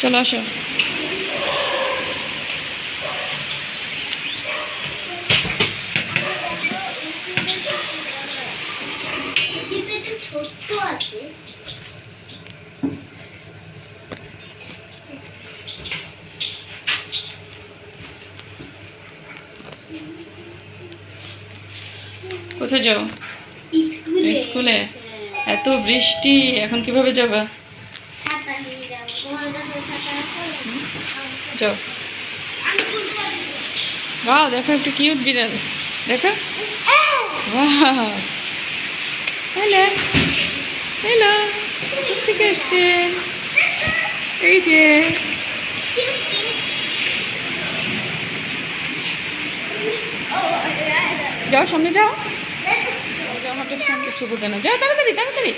চলো আসো। ছোট্ট আছে। কোথায় যাও? স্কুলে। এত বৃষ্টি এখন কীভাবে যাবা ছাতা নিয়ে যাব তোমার কাছে ছাতা আছে পারি। বাহ দেখো একটা কিউট বিড়াল। দেখো। হ্যালো হ্যালো থেকে এসছেন? এই যে। যাও সামনে যাও। যাও হাঁটো সামনে কিছু বোঝে না। যাও, তাড়াতাড়ি তাড়াতাড়ি।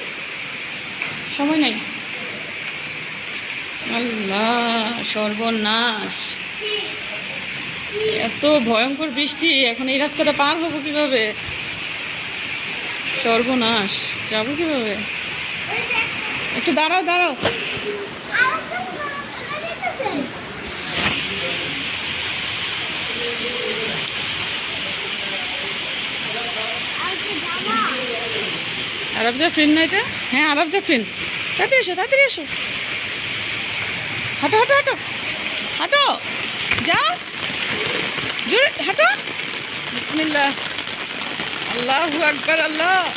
সময় নাই। আল্লাহ, সর্বনাশ। এত ভয়ঙ্কর বৃষ্টি, এখন এই রাস্তাটা পার হব কীভাবে? সর্বনাশ। যাব কীভাবে? একটু দাঁড়াও দাঁড়াও। আরব জাফরিন না এটা? হ্যাঁ আরব জাফরিন তাড়াতাড়ি এসো তাড়াতাড়ি এসো। হাঁটো হাঁটো হাঁটো। হাঁটো। যাও। জোরে, হাঁটো। বিসমিল্লাহ। আল্লাহু আকবার, আল্লাহ।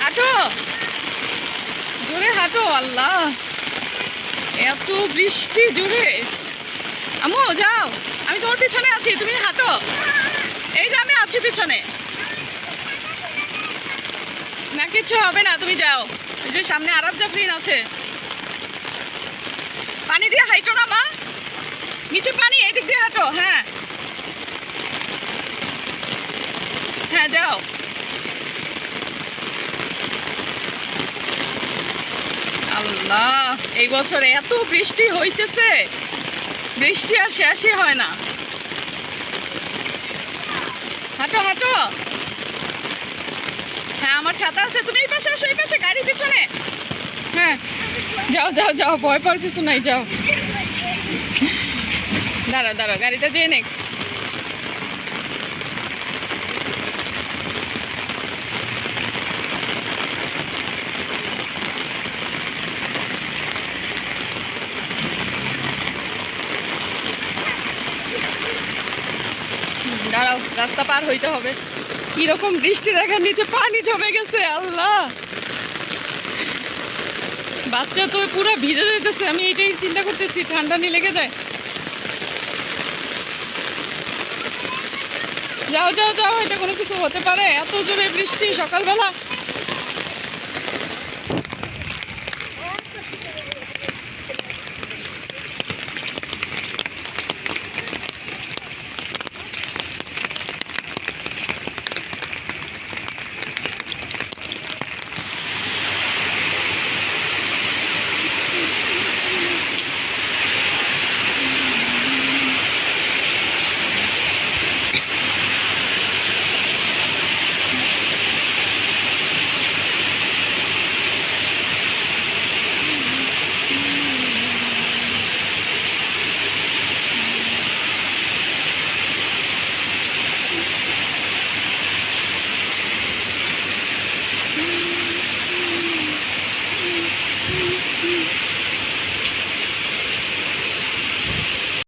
হাঁটো। জোরে হাঁটো, আল্লাহ। এত বৃষ্টি জোরে। আমো যাও। আমি তোমার পিছনে আছি, তুমি হাঁটো। এই যে আমি আছি পিছনে। না কিছু হবে না, তুমি যাও। এই যে সামনে আরব জাফরিন আছে। হাইটো না, মা? নিচে পানি এই দিক দিয়ে হাঁটো হ্যাঁ। হ্যাঁ যাও। আল্লাহ, এই বছর এত বৃষ্টি হইতেছে। বৃষ্টি আর শেষই হয় না। হাঁটো হাঁটো। হ্যাঁ আমার ছাতা আছে। তুমি এই পাশে আসো, এই পাশে গাড়ি পিছনে। হ্যাঁ যাও যাও যাও, ভয় পাওয়ার কিছু নাই, যাও। দাঁড়াও দাঁড়া, গাড়িটা যেয়ে নে দাঁড়াও, রাস্তা পার হইতে হবে। কীরকম বৃষ্টি দেখেন নিচে পানি জমে গেছে, আল্লাহ। বাচ্চা তো পুরো ভিজে যেতেছে আমি এটাই চিন্তা করতেছি, ঠান্ডা নিয়ে লেগে যায়। যাও যাও যাও এটা কোনো কিছু হতে পারে। এত জোরে বৃষ্টি সকালবেলা।